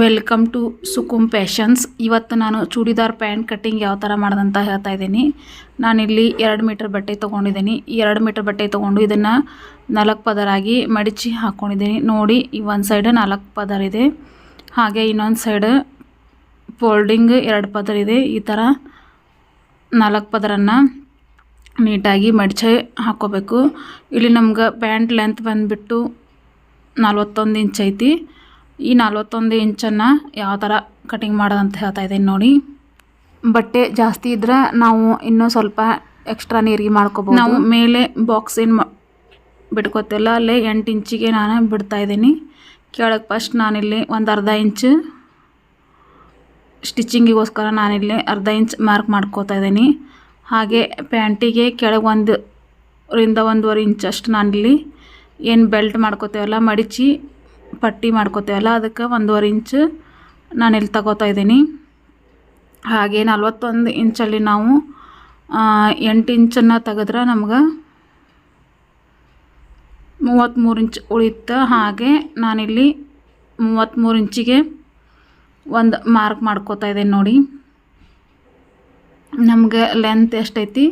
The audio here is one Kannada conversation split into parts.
ವೆಲ್ಕಮ್ ಟು ಸುಕುಮ್ ಪ್ಯಾಷನ್ಸ್ ಇವತ್ತು ನಾನು ಚೂಡಿದಾರ್ ಪ್ಯಾಂಟ್ ಕಟ್ಟಿಂಗ್ ಯಾವ ಥರ ಮಾಡ್ದಂತ ಹೇಳ್ತಾ ಇದ್ದೀನಿ. ನಾನಿಲ್ಲಿ ಎರಡು ಮೀಟರ್ ಬಟ್ಟೆ ತೊಗೊಂಡಿದ್ದೀನಿ. ಎರಡು ಮೀಟರ್ ಬಟ್ಟೆ ತೊಗೊಂಡು ಇದನ್ನು ನಾಲ್ಕು ಪದರಾಗಿ ಮಡಿಚಿ ಹಾಕ್ಕೊಂಡಿದ್ದೀನಿ ನೋಡಿ, ಈ ಒಂದು ಸೈಡ್ ನಾಲ್ಕು ಪದರ್ ಇದೆ. ಹಾಗೆ ಇನ್ನೊಂದು ಸೈಡ್ ಫೋಲ್ಡಿಂಗ್ ಎರಡು ಪದರ್ ಇದೆ. ಈ ಥರ ನಾಲ್ಕು ಪದರನ್ನು ನೀಟಾಗಿ ಮಡಿಚಿ ಹಾಕ್ಕೋಬೇಕು ಇಲ್ಲಿ ನಮ್ಗೆ ಪ್ಯಾಂಟ್ ಲೆಂತ್ ಬಂದುಬಿಟ್ಟು ನಲ್ವತ್ತೊಂದು ಇಂಚ್ ಐತಿ. ಈ ನಲ್ವತ್ತೊಂದು ಇಂಚನ್ನು ಯಾವ ಥರ ಕಟಿಂಗ್ ಮಾಡೋದಂತ ಹೇಳ್ತಾ ಇದ್ದೀನಿ ನೋಡಿ. ಬಟ್ಟೆ ಜಾಸ್ತಿ ಇದ್ದರೆ ನಾವು ಇನ್ನೂ ಸ್ವಲ್ಪ ಎಕ್ಸ್ಟ್ರಾ ನೀರಿಗೆ ಮಾಡ್ಕೋಬೋದು. ನಾವು ಮೇಲೆ ಬಾಕ್ಸ್ ಏನು ಬಿಟ್ಕೋತಿಲ್ಲ ಅಲ್ಲೇ ಎಂಟು ಇಂಚಿಗೆ ನಾನು ಬಿಡ್ತಾ ಇದ್ದೀನಿ. ಕೆಳಗೆ ಫಸ್ಟ್ ನಾನಿಲ್ಲಿ ಒಂದು ಅರ್ಧ ಇಂಚು ಸ್ಟಿಚಿಂಗಿಗೋಸ್ಕರ ನಾನಿಲ್ಲಿ ಅರ್ಧ ಇಂಚ್ ಮಾರ್ಕ್ ಮಾಡ್ಕೋತಾ ಇದ್ದೀನಿ. ಹಾಗೆ ಪ್ಯಾಂಟಿಗೆ ಕೆಳಗೆ ಒಂದು ರಿಂದ ಒಂದೂವರೆ ಇಂಚಷ್ಟು ಅಷ್ಟು ನಾನಿಲ್ಲಿ ಏನು ಬೆಲ್ಟ್ ಮಾಡ್ಕೋತೇವಲ್ಲ, ಮಡಿಚಿ ಪಟ್ಟಿ ಮಾಡ್ಕೋತೇವಲ್ಲ ಅದಕ್ಕೆ ಒಂದೂವರೆ ಇಂಚ್ ಇಲ್ಲಿ ತಗೋತಾ ಇದ್ದೀನಿ. ಹಾಗೆ ನಲ್ವತ್ತೊಂದು ಇಂಚಲ್ಲಿ ನಾವು ಎಂಟು ಇಂಚನ್ನು ತೆಗೆದ್ರೆ ನಮ್ಗೆ ಮೂವತ್ತ್ಮೂರು ಇಂಚ್ ಉಳಿತ ಹಾಗೆ ನಾನಿಲ್ಲಿ ಮೂವತ್ತ್ಮೂರು ಇಂಚಿಗೆ ಒಂದು ಮಾರ್ಕ್ ಮಾಡ್ಕೋತಾ ಇದ್ದೀನಿ ನೋಡಿ. ನಮಗೆ ಲೆಂತ್ ಎಷ್ಟೈತಿ,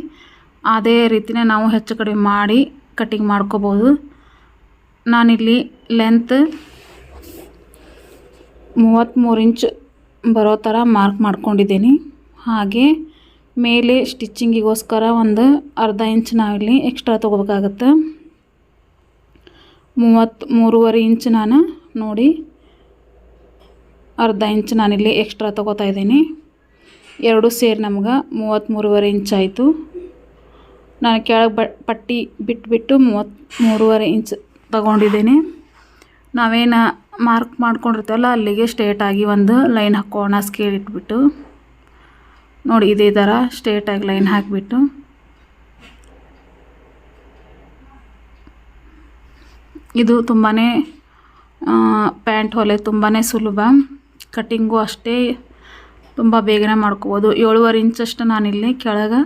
ಅದೇ ರೀತಿನೇ ನಾವು ಹೆಚ್ಚು ಕಡಿಮೆ ಮಾಡಿ ಕಟ್ಟಿಂಗ್ ಮಾಡ್ಕೋಬೋದು. ನಾನಿಲ್ಲಿ ಲೆಂತ್ ಮೂವತ್ತ್ಮೂರು ಇಂಚ್ ಬರೋ ಥರ ಮಾರ್ಕ್ ಮಾಡ್ಕೊಂಡಿದ್ದೀನಿ. ಹಾಗೆ ಮೇಲೆ ಸ್ಟಿಚ್ಚಿಂಗಿಗೋಸ್ಕರ ಒಂದು ಅರ್ಧ ಇಂಚ್ ನಾವಿಲ್ಲಿ ಎಕ್ಸ್ಟ್ರಾ ತೊಗೋಬೇಕಾಗತ್ತೆ. ಮೂವತ್ತು ಮೂರುವರೆ ಇಂಚ್ ನಾನು ನೋಡಿ ಅರ್ಧ ಇಂಚ್ ನಾನಿಲ್ಲಿ ಎಕ್ಸ್ಟ್ರಾ ತೊಗೋತಾ ಇದ್ದೀನಿ. ಎರಡು ಸೇರಿ ನಮ್ಗೆ ಮೂವತ್ತ್ಮೂರುವರೆ ಇಂಚ್ ಆಯಿತು. ನಾನು ಕೆಳಗೆ ಬ ಪಟ್ಟಿ ಬಿಟ್ಬಿಟ್ಟು ಮೂವತ್ತ್ ಮೂರುವರೆ ಇಂಚ್ ತಗೊಂಡಿದ್ದೀನಿ. ನಾವೇನು ಮಾರ್ಕ್ ಮಾಡ್ಕೊಂಡಿರ್ತೀವಲ್ಲ, ಅಲ್ಲಿಗೆ ಸ್ಟೇಟಾಗಿ ಒಂದು ಲೈನ್ ಹಾಕೋಣ ಸ್ಕೇಲ್ ಇಟ್ಬಿಟ್ಟು ನೋಡಿ, ಇದೇ ಥರ ಸ್ಟೇಟಾಗಿ ಲೈನ್ ಹಾಕಿಬಿಟ್ಟು. ಇದು ತುಂಬಾ ಪ್ಯಾಂಟ್ ಹೊಲೆ ತುಂಬಾ ಸುಲಭ. ಕಟ್ಟಿಂಗು ಅಷ್ಟೇ ತುಂಬ ಬೇಗನೆ ಮಾಡ್ಕೋಬೋದು. ಏಳುವರೆ ಇಂಚಷ್ಟು ನಾನಿಲ್ಲಿ ಕೆಳಗೆ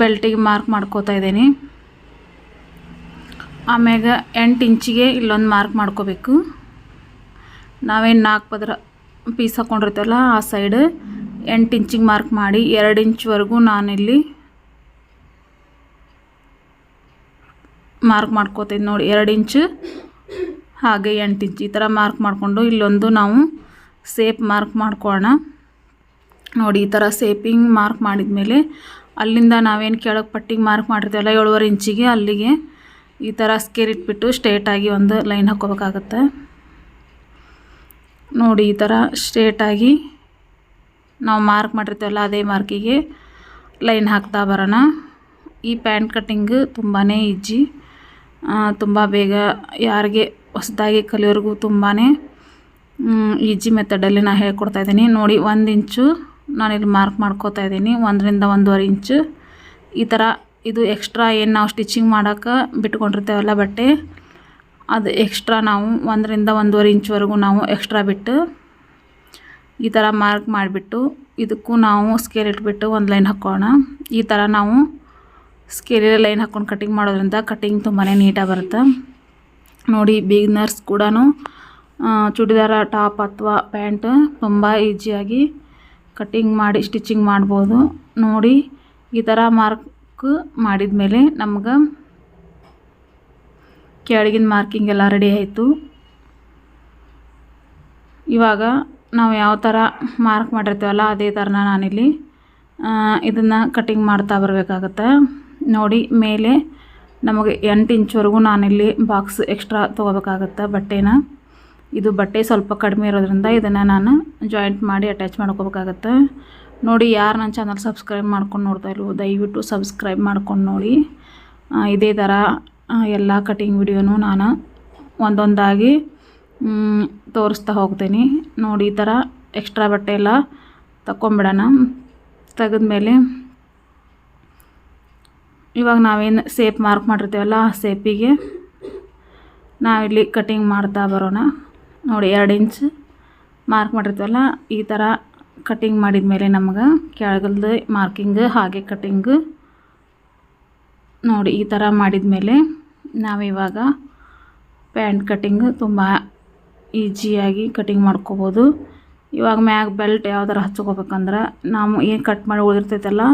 ಬೆಲ್ಟಿಗೆ ಮಾರ್ಕ್ ಮಾಡ್ಕೋತಾ ಇದ್ದೀನಿ. ಆಮ್ಯಾಗ ಎಂಟು ಇಂಚಿಗೆ ಇಲ್ಲೊಂದು ಮಾರ್ಕ್ ಮಾಡ್ಕೋಬೇಕು. ನಾವೇನು ನಾಲ್ಕು ಪದರ ಪೀಸ್ ಹಾಕ್ಕೊಂಡಿರ್ತೀವಲ್ಲ ಆ ಸೈಡ್ ಎಂಟು ಇಂಚಿಗೆ ಮಾರ್ಕ್ ಮಾಡಿ ಎರಡು ಇಂಚ್ವರೆಗೂ ನಾನಿಲ್ಲಿ ಮಾರ್ಕ್ ಮಾಡ್ಕೋತೀನಿ ನೋಡಿ, ಎರಡು ಇಂಚು, ಹಾಗೆ ಎಂಟು ಇಂಚ್. ಈ ಥರ ಮಾರ್ಕ್ ಮಾಡಿಕೊಂಡು ಇಲ್ಲೊಂದು ನಾವು ಸೇಪ್ ಮಾರ್ಕ್ ಮಾಡ್ಕೊಳ್ಳೋಣ ನೋಡಿ, ಈ ಥರ ಸೇಪಿಂಗ್ ಮಾರ್ಕ್ ಮಾಡಿದ ಮೇಲೆ ಅಲ್ಲಿಂದ ನಾವೇನು ಕೆಳಗೆ ಪಟ್ಟಿಗೆ ಮಾರ್ಕ್ ಮಾಡಿರ್ತೀವಲ್ಲ ಏಳುವರೆ ಇಂಚಿಗೆ, ಅಲ್ಲಿಗೆ ಈ ಥರ ಸ್ಕೇರ್ ಇಟ್ಬಿಟ್ಟು ಸ್ಟ್ರೇಟಾಗಿ ಒಂದು ಲೈನ್ ಹಾಕ್ಕೋಬೇಕಾಗತ್ತೆ. ನೋಡಿ ಈ ಥರ ಸ್ಟ್ರೇಟಾಗಿ ನಾವು ಮಾರ್ಕ್ ಮಾಡಿರ್ತೇವಲ್ಲ ಅದೇ ಮಾರ್ಕಿಗೆ ಲೈನ್ ಹಾಕ್ತಾ ಬರೋಣ. ಈ ಪ್ಯಾಂಟ್ ಕಟ್ಟಿಂಗ್ ತುಂಬಾ ಈಜಿ ತುಂಬ ಬೇಗ ಯಾರಿಗೆ ಹೊಸದಾಗಿ ಕಲಿಯೋರಿಗೂ ತುಂಬಾ ಈಜಿ ಮೆಥಡಲ್ಲಿ ನಾನು ಹೇಳ್ಕೊಡ್ತಾ ಇದ್ದೀನಿ. ನೋಡಿ ಒಂದು ಇಂಚು ನಾನಿಲ್ಲಿ ಮಾರ್ಕ್ ಮಾಡ್ಕೋತಾ ಇದ್ದೀನಿ. ಒಂದರಿಂದ ಒಂದೂವರೆ ಇಂಚು ಈ ಥರ ಇದು ಎಕ್ಸ್ಟ್ರಾ ಏನು ನಾವು ಸ್ಟಿಚಿಂಗ್ ಮಾಡೋಕೆ ಬಿಟ್ಕೊಂಡಿರ್ತೇವಲ್ಲ ಬಟ್ಟೆ ಅದು ಎಕ್ಸ್ಟ್ರಾ ನಾವು ಒಂದರಿಂದ ಒಂದೂವರೆ ಇಂಚ್ವರೆಗೂ ನಾವು ಎಕ್ಸ್ಟ್ರಾ ಬಿಟ್ಟು ಈ ಥರ ಮಾರ್ಕ್ ಮಾಡಿಬಿಟ್ಟು ಇದಕ್ಕೂ ನಾವು ಸ್ಕೇಲ್ ಇಟ್ಬಿಟ್ಟು ಒಂದು ಲೈನ್ ಹಾಕೋಣ ಈ ಥರ ನಾವು ಸ್ಕೇಲಿರೋ ಲೈನ್ ಹಾಕ್ಕೊಂಡು ಕಟಿಂಗ್ ಮಾಡೋದ್ರಿಂದ ಕಟಿಂಗ್ ತುಂಬಾ ನೀಟಾಗಿ ಬರುತ್ತೆ. ನೋಡಿ ಬಿಗ್ನರ್ಸ್ ಕೂಡ ಚೂಡಿದಾರ ಟಾಪ್ ಅಥವಾ ಪ್ಯಾಂಟ್ ತುಂಬ ಈಸಿಯಾಗಿ ಕಟಿಂಗ್ ಮಾಡಿ ಸ್ಟಿಚಿಂಗ್ ಮಾಡ್ಬೋದು. ನೋಡಿ ಈ ಥರ ಮಾರ್ಕ್ ಮಾಡಿದ ಮೇಲೆ ನಮ್ಗೆ ಕೆಳಗಿನ ಮಾರ್ಕಿಂಗ್ ಎಲ್ಲ ರೆಡಿ ಆಯಿತು. ಇವಾಗ ನಾವು ಯಾವ ಥರ ಮಾರ್ಕ್ ಮಾಡಿರ್ತೀವಲ್ಲ ಅದೇ ಥರನ ನಾನಿಲ್ಲಿ ಇದನ್ನು ಕಟ್ಟಿಂಗ್ ಮಾಡ್ತಾ ಬರಬೇಕಾಗತ್ತೆ. ನೋಡಿ, ಮೇಲೆ ನಮಗೆ ಎಂಟು ಇಂಚ್ವರೆಗೂ ನಾನಿಲ್ಲಿ ಬಾಕ್ಸ್ ಎಕ್ಸ್ಟ್ರಾ ತೊಗೋಬೇಕಾಗತ್ತೆ ಬಟ್ಟೆನ. ಇದು ಬಟ್ಟೆ ಸ್ವಲ್ಪ ಕಡಿಮೆ ಇರೋದ್ರಿಂದ ಇದನ್ನು ನಾನು ಜಾಯಿಂಟ್ ಮಾಡಿ ಅಟ್ಯಾಚ್ ಮಾಡ್ಕೋಬೇಕಾಗತ್ತೆ. ನೋಡಿ, ಯಾರು ನನ್ನ ಚಾನಲ್ ಸಬ್ಸ್ಕ್ರೈಬ್ ಮಾಡ್ಕೊಂಡು ನೋಡ್ತಾ ಇಲ್ವೋ, ದಯವಿಟ್ಟು ಸಬ್ಸ್ಕ್ರೈಬ್ ಮಾಡ್ಕೊಂಡು ನೋಡಿ. ಇದೇ ಥರ ಎಲ್ಲ ಕಟಿಂಗ್ ವಿಡಿಯೋನು ನಾನು ಒಂದೊಂದಾಗಿ ತೋರಿಸ್ತಾ ಹೋಗ್ತೀನಿ. ನೋಡಿ, ಈ ಥರ ಎಕ್ಸ್ಟ್ರಾ ಬಟ್ಟೆ ಎಲ್ಲ ತಗೊಂಬಿಡೋಣ ತೆಗೆದ್ಮೇಲೆ, ಇವಾಗ ನಾವೇನು ಸೇಪ್ ಮಾರ್ಕ್ ಮಾಡಿರ್ತೀವಲ್ಲ ಆ ಸೇಪಿಗೆ ನಾವಿಲ್ಲಿ ಕಟಿಂಗ್ ಮಾಡ್ತಾ ಬರೋಣ. ನೋಡಿ, ಎರಡು ಇಂಚ್ ಮಾರ್ಕ್ ಮಾಡಿರ್ತೀವಲ್ಲ, ಈ ಥರ ಕಟಿಂಗ್ ಮಾಡಿದ ಮೇಲೆ ನಮ್ಗೆ ಕೆಳಗಲ್ದು ಮಾರ್ಕಿಂಗ್ ಹಾಗೆ ಕಟಿಂಗ್ ನೋಡಿ, ಈ ಥರ ಮಾಡಿದ ಮೇಲೆ ನಾವಿವಾಗ ಪ್ಯಾಂಟ್ ಕಟ್ಟಿಂಗ್ ತುಂಬ ಈಜಿಯಾಗಿ ಕಟಿಂಗ್ ಮಾಡ್ಕೋಬೋದು. ಇವಾಗ ಮ್ಯಾಗ ಬೆಲ್ಟ್ ಯಾವ್ದಾರು ಹಚ್ಕೋಬೇಕಂದ್ರೆ ನಾವು ಏನು ಕಟ್ ಮಾಡಿ ಉಳಿದಿರ್ತೈತಲ್ಲ,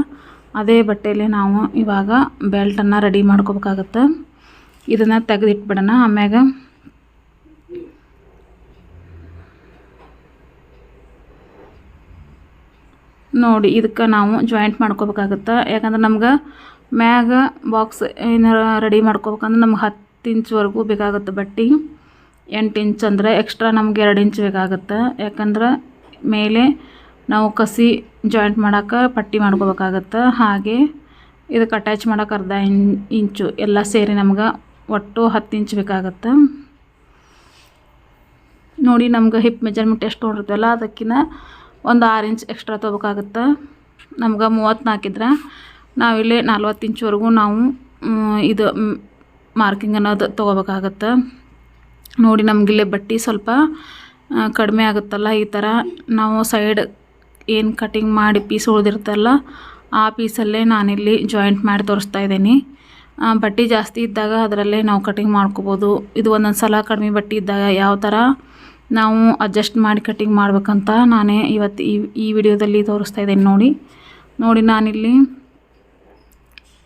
ಅದೇ ಬಟ್ಟೆಯಲ್ಲಿ ನಾವು ಇವಾಗ ಬೆಲ್ಟನ್ನು ರೆಡಿ ಮಾಡ್ಕೋಬೇಕಾಗತ್ತೆ. ಇದನ್ನು ತೆಗೆದಿಟ್ಬಿಡೋಣ, ಆಮ್ಯಾಗ ನೋಡಿ, ಇದಕ್ಕೆ ನಾವು ಜಾಯಿಂಟ್ ಮಾಡ್ಕೋಬೇಕಾಗತ್ತೆ. ಯಾಕಂದ್ರೆ ನಮ್ಗೆ ಮ್ಯಾಗ ಬಾಕ್ಸ್ ಏನಾರ ರೆಡಿ ಮಾಡ್ಕೋಬೇಕಂದ್ರೆ ನಮ್ಗೆ ಹತ್ತು ಇಂಚ್ವರೆಗೂ ಬೇಕಾಗುತ್ತೆ ಬಟ್ಟೆ. ಎಂಟು ಇಂಚ್ ಅಂದರೆ ಎಕ್ಸ್ಟ್ರಾ ನಮ್ಗೆ ಎರಡು ಇಂಚ್ ಬೇಕಾಗುತ್ತೆ. ಯಾಕಂದ್ರೆ ಮೇಲೆ ನಾವು ಕಸಿ ಜಾಯಿಂಟ್ ಮಾಡೋಕೆ ಪಟ್ಟಿ ಮಾಡ್ಕೋಬೇಕಾಗತ್ತೆ. ಹಾಗೆ ಇದಕ್ಕೆ ಅಟ್ಯಾಚ್ ಮಾಡೋಕೆ ಅರ್ಧ ಇಂಚು ಎಲ್ಲ ಸೇರಿ ನಮ್ಗೆ ಒಟ್ಟು ಹತ್ತು ಇಂಚ್ ಬೇಕಾಗತ್ತೆ. ನೋಡಿ ನಮ್ಗೆ ಹಿಪ್ ಮೆಜರ್ಮೆಂಟ್ ಎಷ್ಟು ನೋಡಿರ್ತೀವಲ್ಲ ಅದಕ್ಕಿಂತ ಒಂದು ಆರು ಇಂಚ್ ಎಕ್ಸ್ಟ್ರಾ ತೊಗೋಬೇಕಾಗತ್ತೆ. ನಮ್ಗೆ ಮೂವತ್ತ್ನಾಲ್ಕಿದ್ರೆ ನಾವಿಲ್ಲಿ ನಲ್ವತ್ತು ಇಂಚ್ವರೆಗೂ ನಾವು ಇದು ಮಾರ್ಕಿಂಗ್ ಅನ್ನೋದು ತೊಗೋಬೇಕಾಗತ್ತೆ. ನೋಡಿ ನಮಗಿಲ್ಲಿ ಬಟ್ಟೆ ಸ್ವಲ್ಪ ಕಡಿಮೆ ಆಗುತ್ತಲ್ಲ ಈ ಥರ ನಾವು ಸೈಡ್ ಏನು ಕಟಿಂಗ್ ಮಾಡಿ ಪೀಸ್ ಉಳಿದಿರ್ತಲ್ಲ, ಆ ಪೀಸಲ್ಲೇ ನಾನಿಲ್ಲಿ ಜಾಯಿಂಟ್ ಮಾಡಿ ತೋರಿಸ್ತಾ ಇದ್ದೀನಿ. ಬಟ್ಟೆ ಜಾಸ್ತಿ ಇದ್ದಾಗ ಅದರಲ್ಲೇ ನಾವು ಕಟಿಂಗ್ ಮಾಡ್ಕೋಬೋದು. ಇದು ಒಂದೊಂದು ಸಲ ಕಡಿಮೆ ಬಟ್ಟೆ ಇದ್ದಾಗ ಯಾವ ಥರ ನಾವು ಅಡ್ಜಸ್ಟ್ ಮಾಡಿ ಕಟಿಂಗ್ ಮಾಡ್ಬೇಕಂತ ನಾನೇ ಇವತ್ತು ಈ ಈ ವಿಡಿಯೋದಲ್ಲಿ ತೋರಿಸ್ತಾ ಇದ್ದೀನಿ ನೋಡಿ. ನೋಡಿ ನಾನಿಲ್ಲಿ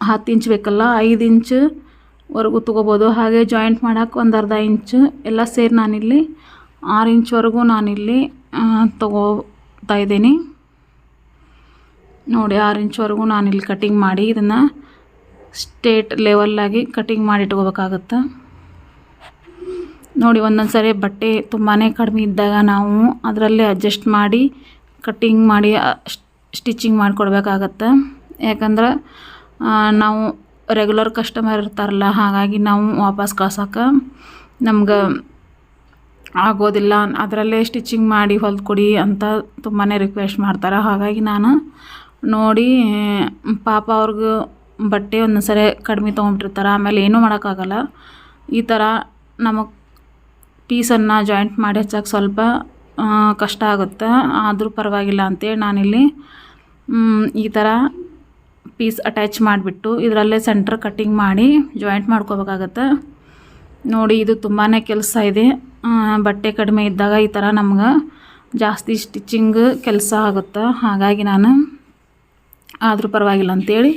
ಹತ್ತು ಇಂಚ್ ಬೇಕಲ್ಲ, ಐದು ಇಂಚು ವರೆಗೂ ತೊಗೋಬೋದು. ಹಾಗೆ ಜಾಯಿಂಟ್ ಮಾಡೋಕ್ಕೆ ಒಂದು ಅರ್ಧ ಇಂಚು ಎಲ್ಲ ಸೇರಿ ನಾನಿಲ್ಲಿ ಆರು ಇಂಚ್ವರೆಗೂ ನಾನಿಲ್ಲಿ ತೊಗೋತಾ ಇದ್ದೀನಿ. ನೋಡಿ, ಆರು ಇಂಚ್ವರೆಗೂ ನಾನಿಲ್ಲಿ ಕಟಿಂಗ್ ಮಾಡಿ ಇದನ್ನು ಸ್ಟೇಟ್ ಲೆವೆಲ್ಲಾಗಿ ಕಟಿಂಗ್ ಮಾಡಿ ಇಟ್ಕೋಬೇಕಾಗತ್ತೆ. ನೋಡಿ ಒಂದೊಂದು ಸರಿ ಬಟ್ಟೆ ತುಂಬಾ ಕಡಿಮೆ ಇದ್ದಾಗ ನಾವು ಅದರಲ್ಲೇ ಅಡ್ಜಸ್ಟ್ ಮಾಡಿ ಕಟ್ಟಿಂಗ್ ಮಾಡಿ ಸ್ಟಿಚಿಂಗ್ ಮಾಡಿಕೊಡ್ಬೇಕಾಗತ್ತೆ. ಯಾಕಂದ್ರೆ ನಾವು ರೆಗ್ಯುಲರ್ ಕಸ್ಟಮರ್ ಇರ್ತಾರಲ್ಲ, ಹಾಗಾಗಿ ನಾವು ವಾಪಸ್ ಕಳ್ಸೋಕೆ ನಮ್ಗೆ ಆಗೋದಿಲ್ಲ. ಅದರಲ್ಲೇ ಸ್ಟಿಚಿಂಗ್ ಮಾಡಿ ಹೊಲ್ಕೊಡಿ ಅಂತ ತುಂಬಾ ರಿಕ್ವೆಸ್ಟ್ ಮಾಡ್ತಾರೆ. ಹಾಗಾಗಿ ನಾನು ನೋಡಿ, ಪಾಪ ಅವ್ರಿಗೆ ಬಟ್ಟೆ ಒಂದೊಂದು ಸರಿ ಕಡಿಮೆ ತೊಗೊಂಬಿಟ್ಟಿರ್ತಾರೆ. ಆಮೇಲೆ ಏನೂ ಮಾಡೋಕ್ಕಾಗಲ್ಲ. ಈ ಥರ ನಮಗೆ ಪೀಸನ್ನು ಜಾಯಿಂಟ್ ಮಾಡಿ ಹಚ್ಚೋಕ್ಕೆ ಸ್ವಲ್ಪ ಕಷ್ಟ ಆಗುತ್ತೆ. ಆದರೂ ಪರವಾಗಿಲ್ಲ ಅಂತೇಳಿ ನಾನಿಲ್ಲಿ ಈ ಥರ ಪೀಸ್ ಅಟ್ಯಾಚ್ ಮಾಡಿಬಿಟ್ಟು ಇದರಲ್ಲೇ ಸೆಂಟ್ರ್ ಕಟ್ಟಿಂಗ್ ಮಾಡಿ ಜಾಯಿಂಟ್ ಮಾಡ್ಕೋಬೇಕಾಗತ್ತೆ. ನೋಡಿ, ಇದು ತುಂಬಾ ಕೆಲಸ ಇದೆ. ಬಟ್ಟೆ ಕಡಿಮೆ ಇದ್ದಾಗ ಈ ಥರ ನಮ್ಗೆ ಜಾಸ್ತಿ ಸ್ಟಿಚಿಂಗ್ ಕೆಲಸ ಆಗುತ್ತೆ. ಹಾಗಾಗಿ ನಾನು ಆದರೂ ಪರವಾಗಿಲ್ಲ ಅಂತೇಳಿ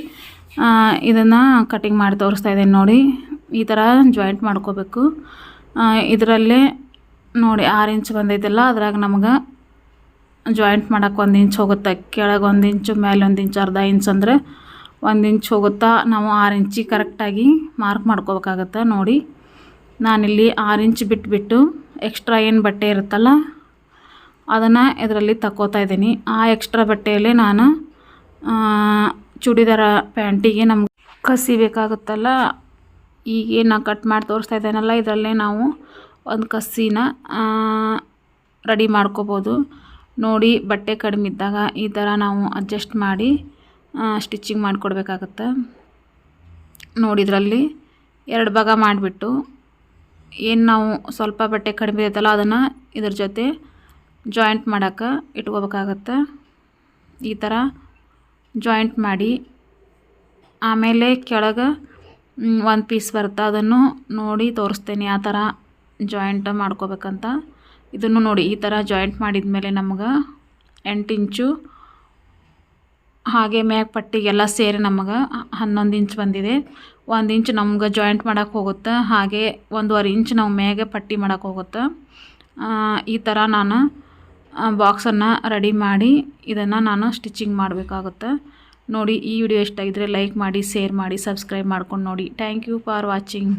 ಇದನ್ನು ಕಟಿಂಗ್ ಮಾಡಿ ತೋರಿಸ್ತಾ ಇದ್ದೀನಿ ನೋಡಿ. ಈ ಥರ ಜಾಯಿಂಟ್ ಮಾಡ್ಕೋಬೇಕು. ಇದರಲ್ಲೇ ನೋಡಿ, ಆರು ಇಂಚ್ ಬಂದೈತಲ್ಲ, ಅದ್ರಾಗ ನಮ್ಗೆ ಜಾಯಿಂಟ್ ಮಾಡೋಕೆ ಒಂದು ಇಂಚ್ ಹೋಗುತ್ತೆ. ಕೆಳಗೆ ಒಂದು ಇಂಚು ಮೇಲೆ ಒಂದು ಇಂಚು ಅರ್ಧ ಇಂಚ್ ಅಂದರೆ ಒಂದು ಇಂಚ್ ಹೋಗುತ್ತಾ ನಾವು ಆರು ಇಂಚಿ ಕರೆಕ್ಟಾಗಿ ಮಾರ್ಕ್ ಮಾಡ್ಕೋಬೇಕಾಗತ್ತೆ ನೋಡಿ. ನಾನಿಲ್ಲಿ ಆರು ಇಂಚ್ ಬಿಟ್ಬಿಟ್ಟು ಎಕ್ಸ್ಟ್ರಾ ಏನು ಬಟ್ಟೆ ಇರುತ್ತಲ್ಲ, ಅದನ್ನು ಇದರಲ್ಲಿ ತಕ್ಕೋತಾ ಇದ್ದೀನಿ. ಆ ಎಕ್ಸ್ಟ್ರಾ ಬಟ್ಟೆಯಲ್ಲಿ ನಾನು ಚೂಡಿದಾರ ಪ್ಯಾಂಟಿಗೆ ನಮ್ಗೆ ಕಸಿ ಬೇಕಾಗುತ್ತಲ್ಲ ಈಗ ನಾ ಕಟ್ ಮಾಡಿ ತೋರಿಸ್ತಾ ಇದ್ದೇನಲ್ಲ, ಇದರಲ್ಲೇ ನಾವು ಒಂದು ಕಸಿನ ರೆಡಿ ಮಾಡ್ಕೋಬೋದು. ನೋಡಿ ಬಟ್ಟೆ ಕಡಿಮೆ ಇದ್ದಾಗ ಈ ಥರ ನಾವು ಅಡ್ಜಸ್ಟ್ ಮಾಡಿ ಸ್ಟಿಚಿಂಗ್ ಮಾಡಿಕೊಡ್ಬೇಕಾಗತ್ತೆ. ನೋಡಿದ್ರಲ್ಲಿ ಎರಡು ಭಾಗ ಮಾಡಿಬಿಟ್ಟು ಏನು ನಾವು ಸ್ವಲ್ಪ ಬಟ್ಟೆ ಕಡಿಮೆ ಇರುತ್ತಲ್ಲ ಅದನ್ನು ಇದ್ರ ಜೊತೆ ಜಾಯಿಂಟ್ ಮಾಡೋಕ್ಕೆ ಇಟ್ಕೋಬೇಕಾಗತ್ತೆ. ಈ ಥರ ಜಾಯಿಂಟ್ ಮಾಡಿ ಆಮೇಲೆ ಕೆಳಗೆ ಒಂದು ಪೀಸ್ ಬರುತ್ತೆ. ಅದನ್ನು ನೋಡಿ ತೋರಿಸ್ತೇನೆ ಆ ಥರ ಜಾಯಿಂಟ್ ಮಾಡ್ಕೋಬೇಕಂತ. ಇದನ್ನು ನೋಡಿ, ಈ ಥರ ಜಾಯಿಂಟ್ ಮಾಡಿದ ಮೇಲೆ ನಮ್ಗೆ ಎಂಟು ಇಂಚು, ಹಾಗೆ ಮ್ಯಾಗ ಪಟ್ಟಿಗೆಲ್ಲ ಸೇರಿ ನಮಗೆ ಹನ್ನೊಂದು ಇಂಚ್ ಬಂದಿದೆ. ಒಂದು ಇಂಚ್ ನಮ್ಗೆ ಜಾಯಿಂಟ್ ಮಾಡೋಕೆ ಹೋಗುತ್ತೆ, ಹಾಗೆ ಒಂದೂವರೆ ಇಂಚ್ ನಾವು ಮ್ಯಾಗೆ ಪಟ್ಟಿ ಮಾಡೋಕೆ ಹೋಗುತ್ತೆ. ಈ ಥರ ನಾನು ಬಾಕ್ಸನ್ನು ರೆಡಿ ಮಾಡಿ ಇದನ್ನು ನಾನು ಸ್ಟಿಚಿಂಗ್ ಮಾಡಬೇಕಾಗುತ್ತೆ. ನೋಡಿ, ಈ ವಿಡಿಯೋ ಇಷ್ಟ ಇದ್ದರೆ ಲೈಕ್ ಮಾಡಿ ಶೇರ್ ಮಾಡಿ ಸಬ್ಸ್ಕ್ರೈಬ್ ಮಾಡ್ಕೊಂಡು ನೋಡಿ. Thank you for watching